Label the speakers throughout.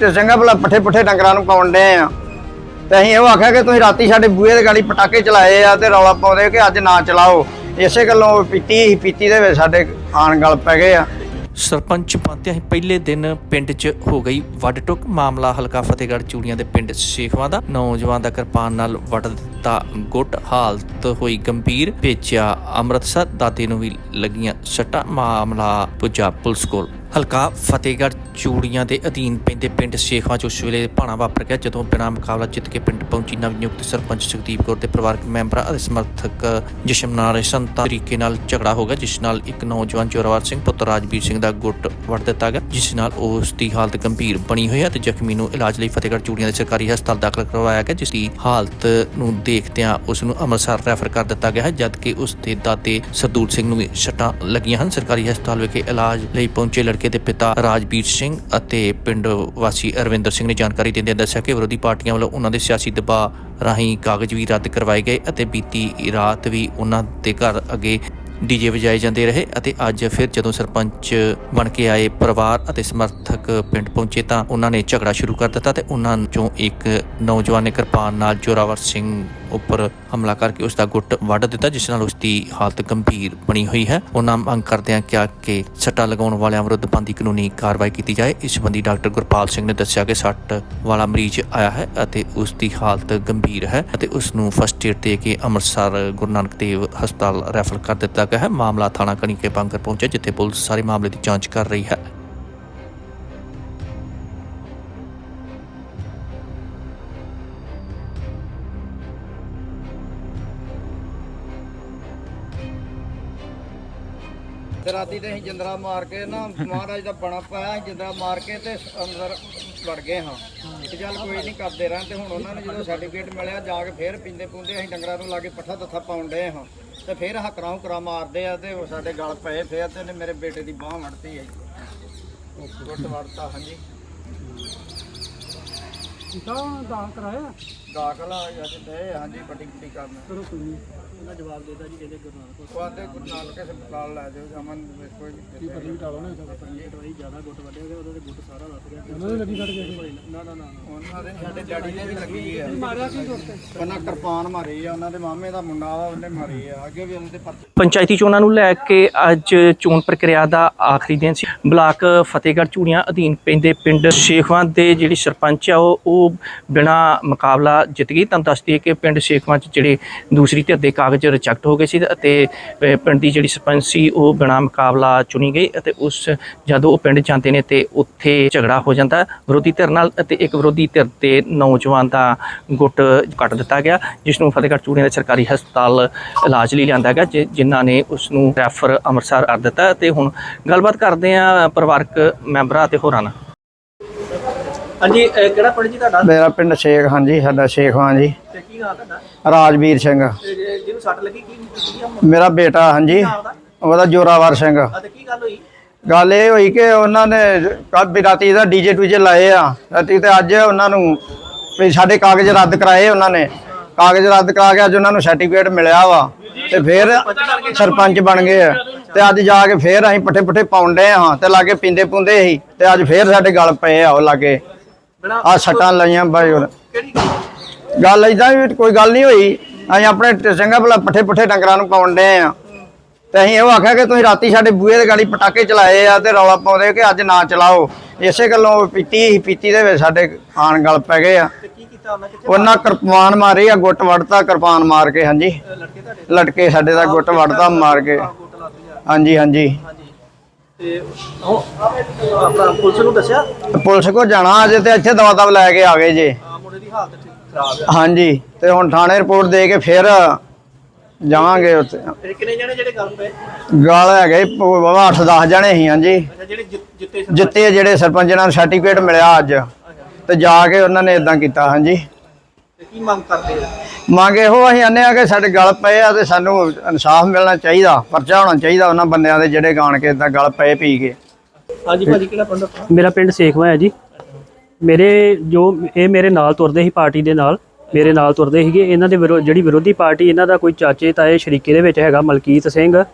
Speaker 1: ਤੇ ਚੰਗਾ ਭਲਾ ਪੱਠੇ ਪੁੱਠੇ ਡੰਗਰਾਂ ਨੂੰ ਪਾਉਣ ਦੇ ਆ। ਤੇ ਅਸੀਂ ਇਹ ਆਖਿਆ ਕਿ ਤੁਸੀਂ ਰਾਤੀ ਸਾਡੇ ਬੂਹੇ ਦੇ ਗਾੜੀ ਪਟਾਕੇ ਚਲਾਏ ਆ ਤੇ ਰੌਲਾ ਪਾਉਂਦੇ ਕਿ ਅੱਜ ਨਾ ਚਲਾਓ। ਇਸੇ ਗੱਲੋਂ ਪੀਤੀ ਪੀਤੀ ਦੇ ਵਿੱਚ ਸਾਡੇ ਆਣ ਗਲ ਪੈ ਗਏ ਆ।
Speaker 2: ਸਰਪੰਚ ਪਾਤਿਆਂ ਹੀ ਪਹਿਲੇ ਦਿਨ ਪਿੰਡ 'ਚ ਹੋ ਗਈ ਵੱਡ ਟੁੱਕ। ਮਾਮਲਾ ਹਲਕਾ ਫਤਿਹਗੜ੍ਹ ਚੂੜੀਆਂ ਦੇ ਪਿੰਡ ਸ਼ੇਖਵਾ ਦਾ। ਨੌਜਵਾਨ ਦਾ ਕਿਰਪਾਨ ਨਾਲ ਵੱਢ ਦਿੱਤਾ ਗੁੱਟ। ਹਾਲਤ ਹੋਈ ਗੰਭੀਰ। ਭੇਜਿਆ ਅੰਮ੍ਰਿਤਸਰ। ਦਾਦੇ ਨੂੰ ਵੀ ਲੱਗੀਆਂ ਸੱਟਾਂ। ਮਾਮਲਾ ਪੁੱਜਾ ਪੁਲਿਸ ਕੋਲ। ਹਲਕਾ ਫਤਿਹਗੜ੍ਹ ਚੂੜੀਆਂ ਦੇ ਅਧੀਨ ਪੈਂਦੇ ਪਿੰਡ ਸ਼ੇਖਵਾ 'ਚ ਉਸ ਵੇਲੇ ਭਾਣਾ ਵਾਪਰ ਗਿਆ, ਜਦੋਂ ਬਿਨਾਂ ਮੁਕਾਬਲਾ ਜਿੱਤ ਕੇ ਪਿੰਡ ਪਹੁੰਚੀ ਨਵਨਿਯੁਕਤ ਸਰਪੰਚ ਜਗਦੀਪ ਕੌਰ ਦੇ ਪਰਿਵਾਰਕ ਮੈਂਬਰਾਂ ਅਤੇ ਸਮਰਥਕ ਜਸ਼ਮਨਾਰੇ ਸੰਤਾ ਤਰੀਕੇ ਨਾਲ ਝਗੜਾ ਹੋ ਗਿਆ, ਜਿਸ ਨਾਲ ਇੱਕ ਨੌਜਵਾਨ ਜੋਰਾਵਰ ਸਿੰਘ, ਪੁੱਤਰ ਰਾਜਵੀਰ ਸਿੰਘ ਦਾ ਗੁੱਟ ਵੱਢ ਦਿੱਤਾ ਗਿਆ, ਜਿਸ ਨਾਲ ਉਸ ਦੀ ਹਾਲਤ ਗੰਭੀਰ ਬਣੀ ਹੋਈ ਹੈ ਤੇ ਜ਼ਖਮੀ ਨੂੰ ਇਲਾਜ ਲਈ ਫਤਿਹਗੜ੍ਹ ਚੂੜੀਆਂ ਦੇ ਸਰਕਾਰੀ ਹਸਪਤਾਲ ਦਾਖਲ ਕਰਵਾਇਆ ਗਿਆ, ਜਿਸ ਦੀ ਹਾਲਤ ਨੂੰ ਦੇਖਦਿਆਂ ਉਸ ਨੂੰ ਅੰਮ੍ਰਿਤਸਰ ਰੈਫਰ ਕਰ ਦਿੱਤਾ ਗਿਆ ਹੈ, ਜਦਕਿ ਉਸ ਦੇ ਦਾਦੇ ਸਰਦੂਲ ਸਿੰਘ ਨੂੰ ਵੀ ਸੱਟਾਂ ਲੱਗੀਆਂ ਹਨ। ਸਰਕਾਰੀ ਹਸਪਤਾਲ ਵਿਖੇ ਇਲਾਜ ਲਈ ਪਹੁੰਚੇ ਲੜਕੇ ਦੇ ਪਿਤਾ ਰਾਜਵੀਰ ਸਿੰਘ ਅਤੇ ਪਿੰਡ ਵਾਸੀ ਅਰਵਿੰਦਰ ਸਿੰਘ ਨੇ ਜਾਣਕਾਰੀ ਦਿੰਦਿਆਂ ਦੱਸਿਆ ਕਿ ਵਿਰੋਧੀ ਪਾਰਟੀਆਂ ਵੱਲੋਂ ਉਹਨਾਂ ਦੇ ਸਿਆਸੀ ਦਬਾਅ ਰਾਹੀਂ ਕਾਗਜ਼ ਵੀ ਰੱਦ ਕਰਵਾਏ ਗਏ ਅਤੇ ਬੀਤੀ ਰਾਤ ਵੀ ਉਹਨਾਂ ਦੇ ਘਰ ਅੱਗੇ ਡੀਜੇ ਵਜਾਏ ਜਾਂਦੇ ਰਹੇ ਅਤੇ ਅੱਜ ਫਿਰ ਜਦੋਂ ਸਰਪੰਚ ਬਣ ਕੇ ਆਏ ਪਰਿਵਾਰ ਅਤੇ ਸਮਰਥਕ ਪਿੰਡ ਪਹੁੰਚੇ ਤਾਂ ਉਹਨਾਂ ਨੇ ਝਗੜਾ ਸ਼ੁਰੂ ਕਰ ਦਿੱਤਾ ਤੇ ਉਹਨਾਂ ਚੋਂ ਇੱਕ ਨੌਜਵਾਨ ਨੇ ਕਿਰਪਾਨ ਨਾਲ ਜੋਰਾਵਰ ਸਿੰਘ ਉੱਪਰ ਹਮਲਾ ਕਰਕੇ ਉਸ ਦਾ ਗੁੱਟ ਵੱਢ ਦਿੱਤਾ, ਜਿਸ ਨਾਲ ਉਸ ਦੀ ਹਾਲਤ ਗੰਭੀਰ ਬਣੀ ਹੋਈ ਹੈ। ਉਹਨਾਂ ਮੰਗ ਕਰਦੇ ਹਨ ਕਿ ਕਿ ਸੱਟਾ ਲਗਾਉਣ ਵਾਲਿਆਂ ਵਿਰੁੱਧ ਬੰਦੀ ਕਾਨੂੰਨੀ ਕਾਰਵਾਈ ਕੀਤੀ ਜਾਏ। ਇਸ ਸੰਬੰਧੀ ਡਾਕਟਰ ਗੁਰਪਾਲ ਸਿੰਘ ਨੇ ਦੱਸਿਆ ਕਿ ਸੱਟ ਵਾਲਾ ਮਰੀਜ਼ ਆਇਆ ਹੈ ਅਤੇ ਉਸ ਦੀ ਹਾਲਤ ਗੰਭੀਰ ਹੈ ਅਤੇ ਉਸ ਨੂੰ ਫਸਟ ਏਡ ਦੇ ਕੇ ਅੰਮ੍ਰਿਤਸਰ ਗੁਰੂ ਨਾਨਕ ਦੇਵ ਹਸਪਤਾਲ ਰੈਫਰ ਕਰ ਦਿੱਤਾ ਗਿਆ ਹੈ। ਮਾਮਲਾ ਥਾਣਾ ਕਣੀਕੇ ਬੰਗਰ ਪਹੁੰਚਿਆ, ਜਿੱਥੇ ਪੁਲਿਸ ਸਾਰੇ ਮਾਮਲੇ ਦੀ ਜਾਂਚ ਕਰ ਰਹੀ ਹੈ।
Speaker 1: ਤੇ ਰਾਤੀ ਤੇ ਅਸੀਂ ਜਿੰਦਰਾ ਮਾਰ ਕੇ ਨਾ ਮਹਾਰਾਜ ਦਾ ਬਣਾ ਪਾਇਆ ਅਸੀਂ ਜਿੰਦਰਾ ਮਾਰ ਕੇ ਤੇ ਅੰਦਰ ਵੜ ਗਏ ਹਾਂ। ਤੇ ਚੱਲ ਕੋਈ ਨਹੀਂ ਕਰਦੇ ਰਾਂ ਤੇ ਹੁਣ ਉਹਨਾਂ ਨੇ ਜਦੋਂ ਸਰਟੀਫਿਕੇਟ ਮਿਲਿਆ ਜਾ ਕੇ ਫੇਰ ਪਿੰਦੇ ਪੁੰਦੇ ਅਸੀਂ ਡੰਗਰਾਂ ਨੂੰ ਲਾ ਕੇ ਪੱਠਾ ਦੱਥਾ ਪਾਉਣ ਡਏ ਹਾਂ। ਤੇ ਫੇਰ ਹਕਰਾਂ ਹੁਕਰਾਂ ਮਾਰਦੇ ਆ ਤੇ ਉਹ ਸਾਡੇ ਗਲ ਪਏ ਫੇਰ ਤੇ ਉਹਨੇ ਮੇਰੇ ਬੇਟੇ ਦੀ ਬਾਹ ਵੜਤੀ ਹੈ ਗੁੱਟ ਵੜਤਾ ਹਾਂਜੀ।
Speaker 3: ਤਾਂ ਦਾ ਕਰਾਇਆ
Speaker 1: ਦਾਖਲ ਆ ਤੇ ਹਾਂਜੀ ਪੱਟੀ ਪੱਟੀ ਕਰਨ।
Speaker 3: ਕਰੋ ਕੋਈ ਨਹੀਂ ਉਹਨਾਂ ਜਵਾਬ ਦੇਤਾ ਜੀ ਕਹਿੰਦੇ ਗੁਰੂ ਨਾਨਕ
Speaker 1: ਉਹ ਆਦੇ ਗੁਰੂ ਨਾਨਕ ਹਸਪਤਾਲ ਲੈ ਜਾਓ ਅਮਨ ਕੋਈ
Speaker 3: ਕੀ ਪੱਲੀ ਘਟਾ ਲਓ ਨਾ ਇਹ ਦਵਾਈ ਜ਼ਿਆਦਾ ਗੁੱਟ ਵੱਢਿਆ ਗਿਆ ਉਹਦਾ ਤੇ ਗੁੱਟ ਸਾਰਾ ਲੱਗ ਗਿਆ। ਉਹਨਾਂ ਦੇ ਲੱਗੀ ਕੱਢ ਕੇ? ਨਾ ਨਾ ਨਾ
Speaker 1: ਉਹਨਾਂ ਦੇ ਸਾਡੇ ਡੈਡੀ ਨੇ ਵੀ ਲੱਗੀ ਆ।
Speaker 3: ਮਾਰਿਆ ਕੀ ਦੋਸਤ
Speaker 1: ਉਹਨਾਂ ਕਿਰਪਾਨ ਮਾਰੀ ਆ ਉਹਨਾਂ ਦੇ ਮਾਮੇ ਦਾ ਮੁੰਡਾ ਵਾ ਉਹਨੇ ਮਾਰੀ ਆ। ਅੱਗੇ ਵੀ ਉਹਨਾਂ ਦੇ ਪਰਚੇ
Speaker 2: ਪੰਚਾਇਤੀ ਚੋਣਾਂ ਨੂੰ ਲੈ ਕੇ ਅੱਜ ਚੋਣ ਪ੍ਰਕਿਰਿਆ ਦਾ ਆਖਰੀ ਦਿਨ ਸੀ। ਬਲਾਕ ਫਤਿਹਗੜ੍ਹ ਚੂੜੀਆਂ ਅਧੀਨ ਪੈਂਦੇ ਪਿੰਡ ਸ਼ੇਖਵਾਂ ਦੇ ਜਿਹੜੀ ਸਰਪੰਚ ਆ ਉਹ ਉਹ ਬਿਨਾ ਮੁਕਾਬਲਾ ਜਿੱਤ ਗਈ। ਤੁਹਾਨੂੰ ਦੱਸ ਦਈਏ ਕਿ ਪਿੰਡ ਸ਼ੇਖਵਾਂ 'ਚ ਜਿਹੜੇ ਦੂਸਰੀ ਧਿਰ ਦੇ ਕਾਗਜ਼ ਰਿਜੈਕਟ ਹੋ ਗਏ ਸੀ ਅਤੇ ਪਿੰਡ ਦੀ ਜਿਹੜੀ ਸਰਪੰਚ ਸੀ, ਉਹ ਬਿਨਾ ਮੁਕਾਬਲਾ ਚੁਣੀ ਗਈ ਅਤੇ ਉਸ ਜਦੋਂ ਉਹ ਪਿੰਡ ਜਾਂਦੇ ਨੇ ਤੇ ਉੱਥੇ ਝਗੜਾ ਹੋ ਜਾਂਦਾ। ਵਿਰੋਧੀ ਧਿਰ ਨਾਲ ਅਤੇ ਇੱਕ ਵਿਰੋਧੀ ਧਿਰ ਦੇ ਨੌਜਵਾਨ ਦਾ ਗੁੱਟ ਕੱਟ ਦਿੱਤਾ ਗਿਆ ਜਿਸ ਨੂੰ ਫਤਿਹਗੜ੍ਹ ਚੂੜੀਆਂ ਦੇ ਸਰਕਾਰੀ ਹਸਪਤਾਲ ਇਲਾਜ ਲਈ ਲਿਆਂਦਾ ਗਿਆ, ਜਿ- ਜਿਨ੍ਹਾਂ ਨੇ ਉਸ ਨੂੰ ਰੈਫਰ ਅੰਮ੍ਰਿਤਸਰ ਕਰ ਦਿੱਤਾ। ਤੇ ਹੁਣ ਗੱਲਬਾਤ ਕਰਦੇ ਆ ਪਰਿਵਾਰਕ ਮੈਂਬਰਾਂ ਤੇ ਹੋਰਾਂ ਨਾਲ। ਹਾਂਜੀ ਕਿਹੜਾ ਪਿੰਡ ਜੀ ਤੁਹਾਡਾ?
Speaker 1: ਮੇਰਾ ਪਿੰਡ ਸ਼ੇਖ ਹਾਂਜੀ ਸਾਡਾ ਸ਼ੇਖ ਹਾਂ ਜੀ।
Speaker 2: ਤੇ ਕੀ ਨਾਮ ਤੁਹਾਡਾ?
Speaker 1: ਰਾਜਵੀਰ ਸਿੰਘ।
Speaker 2: ਜਿਹਨੂੰ ਸੱਟ ਲੱਗੀ ਕੀ ਕੀ
Speaker 1: ਮੇਰਾ ਬੇਟਾ ਹਾਂਜੀ। ਉਹਦਾ? ਜੋਰਾਵਰ ਸਿੰਘ।
Speaker 2: ਤੇ ਕੀ ਗੱਲ ਹੋਈ?
Speaker 1: ਗੱਲ ਇਹ ਹੋਈ ਕਿ ਉਹਨਾਂ ਨੇ ਕੱਲ ਵੀ ਰਾਤੀ ਦਾ ਡੀਜੇ ਟੂਜੇ ਲਾਏ ਆ। ਰਾਤੀ ਤੇ ਅੱਜ ਉਹਨਾਂ ਨੂੰ ਵੀ ਸਾਡੇ ਕਾਗਜ਼ ਰੱਦ ਕਰਾਏ ਉਹਨਾਂ ਨੇ। ਕਾਗਜ਼ ਰੱਦ ਕਰਾ ਕੇ ਅੱਜ ਉਹਨਾਂ ਨੂੰ ਸਰਟੀਫਿਕੇਟ ਮਿਲਿਆ ਵਾ। ਤੇ ਫਿਰ ਸਰਪੰਚ ਬਣ ਗਏ ਆ। ਤੇ ਅੱਜ ਜਾ ਕੇ ਫਿਰ ਅਸੀਂ ਪੱਠੇ ਪੁੱਠੇ ਡਏ ਹਾਂ ਤੇ ਲਾਗੇ ਪਿੰਦੇ ਪੁੰਦੇ ਸੀ। ਤੇ ਅੱਜ ਫਿਰ ਸਾਡੇ ਗਲ ਪਏ ਆ ਉਹ ਲਾਗੇ। ਆ ਸੱਟਾਂ ਲਾਈਆਂ ਬਾਈ ਹੋਰ। ਗੱਲ? ਇਦਾਂ ਵੀ ਕੋਈ ਗੱਲ ਨਹੀਂ ਹੋਈ। ਅਸੀਂ ਆਪਣੇ ਚੰਗਾ ਭਲਾ ਪੱਠੇ ਪੁੱਠੇ ਡੰਗਰਾਂ ਨੂੰ ਪਾਉਣ ਡਏ ਆ। ਤੇ ਅਸੀਂ ਇਹ ਆਖਿਆ ਕਿ ਤੁਸੀਂ ਰਾਤੀ ਸਾਡੇ ਬੂਹੇ ਦੇ ਗਾੜੀ ਪਟਾਕੇ ਚਲਾਏ ਆ ਤੇ ਰੌਲਾ ਪਾਉਂਦੇ ਕਿ ਅੱਜ ਨਾ ਚਲਾਓ। ਇਸੇ ਗੱਲੋਂ ਪੀਤੀ ਪੀਤੀ ਦੇ ਵਿੱਚ ਸਾਡੇ ਆਣ ਗਲ ਪੈ ਗਏ ਆ।
Speaker 2: ਉਹਨਾਂ
Speaker 1: ਕਿਰਪਾਨ ਮਾਰੀ ਆ ਗੁੱਟ ਵੜਤਾ ਕਿਰਪਾਨ ਮਾਰ ਕੇ ਹਾਂਜੀ। ਲਟਕੇ ਸਾਡੇ ਦਾ ਗੁੱਟ ਵੜਤਾ ਮਾਰ ਕੇ। ਹਾਂਜੀ ਹਾਂਜੀ।
Speaker 2: ਤੇ ਉਹ ਆਪਣਾ ਪੁਲਿਸ ਨੂੰ ਦੱਸਿਆ?
Speaker 1: ਪੁਲਿਸ ਕੋ ਜਾਣਾ ਅਜੇ ਤੇ ਇੱਥੇ ਦਵਾ ਦਵ ਲੈ ਕੇ ਆ ਗਏ ਜੇ।
Speaker 2: ਆ ਮੁੰਡੇ ਦੀ ਹਾਲਤ ਠੀਕ ਖਰਾਬ ਹੈ
Speaker 1: ਹਾਂਜੀ ਤੇ ਹੁਣ ਥਾਣੇ ਰਿਪੋਰਟ ਦੇ ਕੇ ਫਿਰ ਜਾਵਾਂਗੇ ਉੱਥੇ।
Speaker 2: ਤੇ ਕਿੰਨੇ ਜਣੇ ਜਿਹੜੇ ਗੱਲ ਪਏ?
Speaker 1: ਗਾਲ ਹੈਗੇ ਬਾਬਾ 8-10 ਜਣੇ ਸੀ ਹਾਂਜੀ।
Speaker 2: ਅੱਛਾ ਜਿਹੜੇ ਜਿੱਤ-
Speaker 1: ਜਿਹੜੇ ਸਰਪੰਚ ਨਾਲ ਸਰਟੀਫਿਕੇਟ ਮਿਲਿਆ ਅੱਜ। ਤੇ ਜਾ ਕੇ ਉਹਨਾਂ ਨੇ ਇਦਾਂ ਕੀਤਾ ਹਾਂਜੀ।
Speaker 2: ਕੀ ਮੰਗ ਕਰਦੇ ਆ
Speaker 1: ਮੰਗ ਇਹੋ ਅਸੀਂ ਆਨੇ ਆ ਕਿ ਸਾਡੇ ਗਲ ਪਏ ਆ ਤੇ ਸਾਨੂੰ ਇਨਸਾਫ ਮਿਲਣਾ ਚਾਹੀਦਾ ਪਰਚਾ ਹੋਣਾ ਚਾਹੀਦਾ ਉਹਨਾਂ ਬੰਦਿਆਂ ਦੇ ਜਿਹੜੇ ਗਾਣ ਕੇ ਇਦਾਂ ਗਲ ਪਏ ਪੀ ਕੇ।
Speaker 2: ਹਾਂਜੀ ਭਾਜੀ ਕਿਹੜਾ ਪਿੰਡ ਆਪਣਾ?
Speaker 3: ਮੇਰਾ ਪਿੰਡ ਸੇਖਵਾ ਹੈ ਜੀ। ਮੇਰੇ ਜੋ ਇਹ ਮੇਰੇ ਨਾਲ ਤੁਰਦੇ ਸੀ ਪਾਰਟੀ ਦੇ ਨਾਲ। ਮੇਰੇ ਨਾਲ ਤੁਰਦੇ ਸੀਗੇ। ਇਹਨਾਂ ਦੇ ਵਿਰੋ- ਜਿਹੜੀ ਵਿਰੋਧੀ ਪਾਰਟੀ ਇਹਨਾਂ ਦਾ ਕੋਈ ਚਾਚੇ ਤਾਏ ਸ਼ਰੀਕੇ ਦੇ ਵਿੱਚ ਹੈਗਾ ਮਲਕੀਤ ਸਿੰਘ।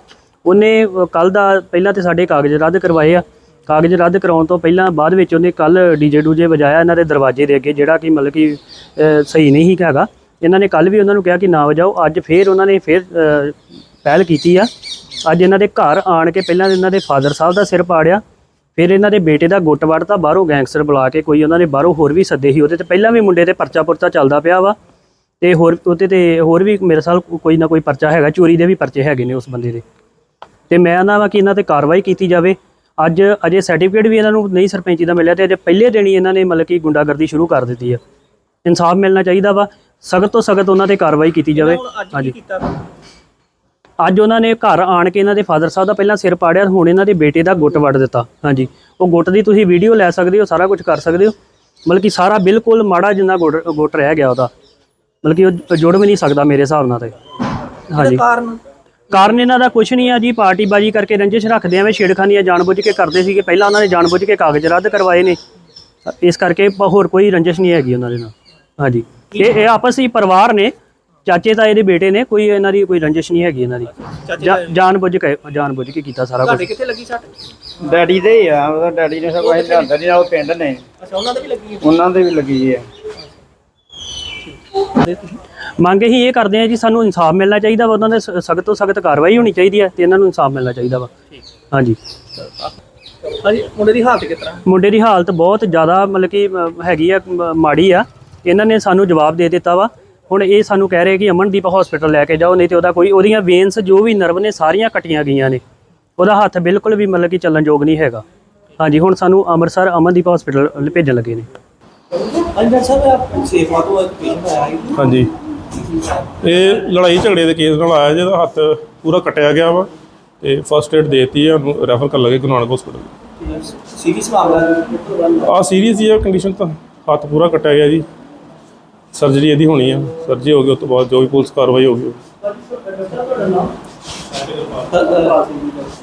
Speaker 3: ਉਹਨੇ ਕੱਲ ਦਾ ਪਹਿਲਾਂ ਤੇ ਸਾਡੇ ਕਾਗਜ਼ ਰੱਦ ਕਰਵਾਏ ਆ। ਕਾਗਜ਼ ਰੱਦ ਕਰਾਉਣ ਤੋਂ ਪਹਿਲਾਂ ਬਾਅਦ ਵਿੱਚ ਉਹਨੇ ਕੱਲ ਡੀਜੇ ਡੂਜੇ ਵਜਾਇਆ ਇਹਨਾਂ ਦੇ ਦਰਵਾਜ਼ੇ ਦੇ ਅੱਗੇ, ਜਿਹੜਾ ਕਿ ਮਤਲਬ ਕਿ ਸਹੀ ਨਹੀਂ ਹੈਗਾ। ਇਹਨਾਂ ਨੇ ਕੱਲ ਵੀ ਉਹਨਾਂ ਨੂੰ ਕਿਹਾ ਕਿ ਨਾ ਵਜਾਓ, ਅੱਜ ਫੇਰ ਉਹਨਾਂ ਨੇ ਫੇਰ ਪਹਿਲ ਕੀਤੀ ਆ। ਅੱਜ ਇਹਨਾਂ ਦੇ ਘਰ ਆਣ ਕੇ ਪਹਿਲਾਂ ਇਹਨਾਂ ਦੇ ਫਾਦਰ ਸਾਹਿਬ ਦਾ ਸਿਰ ਪਾੜਿਆ, ਫਿਰ ਇਹਨਾਂ ਦੇ ਬੇਟੇ ਦਾ ਗੁੱਟ ਵੜਤਾ ਬਾਹਰੋਂ ਗੈਂਗਸਟਰ ਬੁਲਾ ਕੇ ਕੋਈ ਉਹਨਾਂ ਨੇ ਬਾਹਰੋਂ ਹੋਰ ਵੀ ਸੱਦੇ ਸੀ ਉਹਦੇ ਤੇ। ਪਹਿਲਾਂ ਵੀ ਮੁੰਡੇ ਤੇ ਪਰਚਾ ਪੁਰਚਾ ਚੱਲਦਾ ਪਿਆ ਵਾ ਤੇ ਹੋਰ ਉਹਦੇ ਤੇ ਹੋਰ ਵੀ ਮੇਰੇ ਸਾਲ ਕੋਈ ਨਾ ਕੋਈ ਪਰਚਾ ਹੈਗਾ, ਚੋਰੀ ਦੇ ਵੀ ਪਰਚੇ ਹੈਗੇ ਨੇ ਉਸ ਬੰਦੇ ਦੇ। ਤੇ ਮੈਂ ਨਾ ਵਾ ਕਿ ਇਹਨਾਂ ਤੇ ਕਾਰਵਾਈ ਕੀਤੀ ਜਾਵੇ। ਅੱਜ ਅਜੇ ਸਰਟੀਫਿਕੇਟ ਵੀ ਇਹਨਾਂ ਨੂੰ ਨਹੀਂ ਸਰਪੰਚੀ ਦਾ ਮਿਲਿਆ ਤੇ ਅਜੇ ਪਹਿਲੇ ਦਿਨ ਹੀ ਇਹਨਾਂ ਨੇ ਮਤਲਬ ਕਿ ਗੁੰਡਾਗਰਦੀ ਸ਼ੁਰੂ ਕਰ ਦਿੱਤੀ ਆ। ਇਨਸਾਫ ਮਿਲਣਾ ਚਾਹੀਦਾ ਵਾ ਸਖਤ ਤੋਂ ਸਖਤ ਉਹਨਾਂ ਤੇ ਕਾਰਵਾਈ ਕੀਤੀ ਜਾਵੇ। ਹਾਂਜੀ। ਅੱਜ ਉਹਨਾਂ ਨੇ ਘਰ ਆਣ ਕੇ ਇਹਨਾਂ ਦੇ ਫਾਦਰ ਸਾਹਿਬ ਦਾ ਪਹਿਲਾਂ ਸਿਰ ਪਾੜਿਆ ਹੁਣ ਇਹਨਾਂ ਦੇ ਬੇਟੇ ਦਾ ਗੁੱਟ ਵੱਢ ਦਿੱਤਾ। ਹਾਂਜੀ। ਉਹ ਗੁੱਟ ਦੀ ਤੁਸੀਂ ਵੀਡੀਓ ਲੈ ਸਕਦੇ ਹੋ ਸਾਰਾ ਕੁਝ ਕਰ ਸਕਦੇ ਹੋ। ਮਤਲਬ ਕਿ ਸਾਰਾ ਬਿਲਕੁਲ ਮਾੜਾ ਜਿੰਨਾ ਗੁੱਟ ਗੁੱਟ ਰਹਿ ਗਿਆ ਉਹਦਾ। ਮਤਲਬ ਕਿ ਉਹ ਜੁੜ ਵੀ ਨਹੀਂ ਸਕਦਾ ਮੇਰੇ ਹਿਸਾਬ ਨਾਲ ਤੇ। ਹਾਂਜੀ।
Speaker 4: ਕਾਰਨ?
Speaker 3: ਕਾਰਨ ਇਹਨਾਂ ਦਾ ਕੁਝ ਨਹੀਂ ਆ ਜੀ ਪਾਰਟੀਬਾਜੀ ਕਰਕੇ ਰੰਜਿਸ਼ ਰੱਖਦੇ ਐਵੇਂ ਛੇੜਖਾਨੀਆਂ ਜਾਣਬੁੱਝ ਕੇ ਕਰਦੇ ਸੀਗੇ। ਪਹਿਲਾਂ ਉਹਨਾਂ ਨੇ ਜਾਣਬੁੱਝ ਕੇ ਕਾਗਜ਼ ਰੱਦ ਕਰਵਾਏ ਨੇ। ਇਸ ਕਰਕੇ ਹੋਰ ਕੋਈ ਰੰਜਿਸ਼ ਨਹੀਂ ਹੈਗੀ ਉਹਨਾਂ ਦੇ ਨਾਲ। ਹਾਂਜੀ। ਇਹ ਇਹ ਆਪਸ ਵਿੱਚ ਪਰਿਵਾਰ ਨੇ। ਚਾਚੇ ਤਾਏ ਦੇ ਬੇਟੇ ਨੇ ਕੋਈ ਇਹਨਾਂ ਦੀ ਕੋਈ ਰੰਜਿਸ਼ ਨਹੀਂ ਹੈਗੀ ਇਹਨਾਂ ਦੀ। ਜਾਣਬੁੱਝ ਕੇ ਜਾਣਬੁੱਝ ਕੇ ਕੀਤਾ ਸਾਰਾ ਕੁਝ
Speaker 4: ਕਿੱਥੇ ਲੱਗੀ ਸੱਟ?
Speaker 1: ਡੈਡੀ ਦੇ ਹੀ ਆ ਉਹਦਾ ਡੈਡੀ ਨੇ ਸਭ ਅਸੀਂ ਲਿਆਂਦਾ ਨਹੀਂ ਉਹ ਪਿੰਡ ਨੇ।
Speaker 4: ਅੱਛਾ ਉਹਨਾਂ ਦੇ ਵੀ ਲੱਗੀ
Speaker 1: ਉਹਨਾਂ ਦੇ ਵੀ ਲੱਗੀ ਹੈ।
Speaker 3: ਮੰਗ ਹੀ ਇਹ ਕਰਦੇ ਆ ਜੀ ਸਾਨੂੰ ਇਨਸਾਫ ਮਿਲਣਾ ਚਾਹੀਦਾ ਵਾ ਉਹਨਾਂ ਦੇ ਸਖਤ ਤੋਂ ਸਖਤ ਕਾਰਵਾਈ ਹੋਣੀ ਚਾਹੀਦੀ ਹੈ ਤੇ ਇਹਨਾਂ ਨੂੰ ਇਨਸਾਫ ਮਿਲਣਾ ਚਾਹੀਦਾ ਵਾ। ਹਾਂਜੀ।
Speaker 4: ਹਾਂਜੀ ਮੁੰਡੇ ਦੀ ਹਾਲਤ ਕਿਸ ਤਰ੍ਹਾਂ?
Speaker 3: ਮੁੰਡੇ ਦੀ ਹਾਲਤ ਬਹੁਤ ਜ਼ਿਆਦਾ ਮਤਲਬ ਕਿ ਹੈਗੀ ਆ ਮਾੜੀ ਆ। ਇਹਨਾਂ ਨੇ ਸਾਨੂੰ ਜਵਾਬ ਦੇ ਦਿੱਤਾ ਵਾ। ਹੁਣ ਇਹ ਸਾਨੂੰ ਕਹਿ ਰਹੇ ਕਿ ਅਮਨਦੀਪ ਹਸਪੀਟਲ ਲੈ ਕੇ ਜਾਓ ਨਹੀਂ ਤੇ ਉਹਦਾ ਕੋਈ ਉਹਦੀਆਂ ਵੇਨਸ ਜੋ ਵੀ ਨਰਵ ਨੇ ਸਾਰੀਆਂ ਕੱਟੀਆਂ ਗਈਆਂ ਨੇ। ਉਹਦਾ ਹੱਥ ਬਿਲਕੁਲ ਵੀ ਮਤਲਬ ਕਿ ਚੱਲਣ ਯੋਗ ਨਹੀਂ ਹੈਗਾ। ਹਾਂਜੀ ਹੁਣ ਸਾਨੂੰ ਅੰਮ੍ਰਿਤਸਰ ਅਮਨਦੀਪ ਹਸਪੀਟਲ ਭੇਜਣ ਲੱਗੇ ਨੇ।
Speaker 4: ਹਾਂਜੀ ਡਾਕਟਰ ਸਾਹਿਬ ਆਪ ਸੇਫਾ ਤੋਂ ਇੱਕ ਪੇਸ਼ੈਂਟ ਆਇਆ ਹੈ
Speaker 5: ਹਾਂਜੀ। ਇਹ ਲੜਾਈ ਝਗੜੇ ਦੇ ਕੇਸ ਨਾਲ ਆਇਆ ਜਿਹਦਾ ਹੱਥ ਪੂਰਾ ਕੱਟਿਆ ਗਿਆ ਵਾ ਤੇ ਫਸਟ ਏਡ ਦੇਤੀ ਹੈ ਉਹਨੂੰ ਰੈਫਰ ਕਰ ਲਗੇ ਗੁਰੂ ਨਾਨਕ ਹਸਪੀਟਲ
Speaker 4: ਸੀਰੀਅਸ ਮਾਮਲਾ
Speaker 5: ਆ ਸੀਰੀਅਸ ਹੀ ਹੈ ਕੰਡੀਸ਼ਨ ਤਾਂ ਹੱਥ ਪੂਰਾ ਕੱਟਿਆ ਗਿਆ ਜੀ। ਸਰਜਰੀ ਇਹਦੀ ਹੋਣੀ ਆ ਸਰਜਰੀ ਹੋ ਗਈ ਉਸ ਤੋਂ ਬਾਅਦ ਜੋ ਵੀ ਪੁਲਿਸ ਕਾਰਵਾਈ ਹੋਗੀ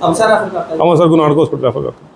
Speaker 4: ਅਮਸਰ ਰੈਫਰ ਕਰਤਾ
Speaker 5: ਅੰਮ੍ਰਿਤਸਰ ਗੁਰੂ ਨਾਨਕ ਹਸਪੀਟਲ ਰੈਫਰ ਕਰਤਾ।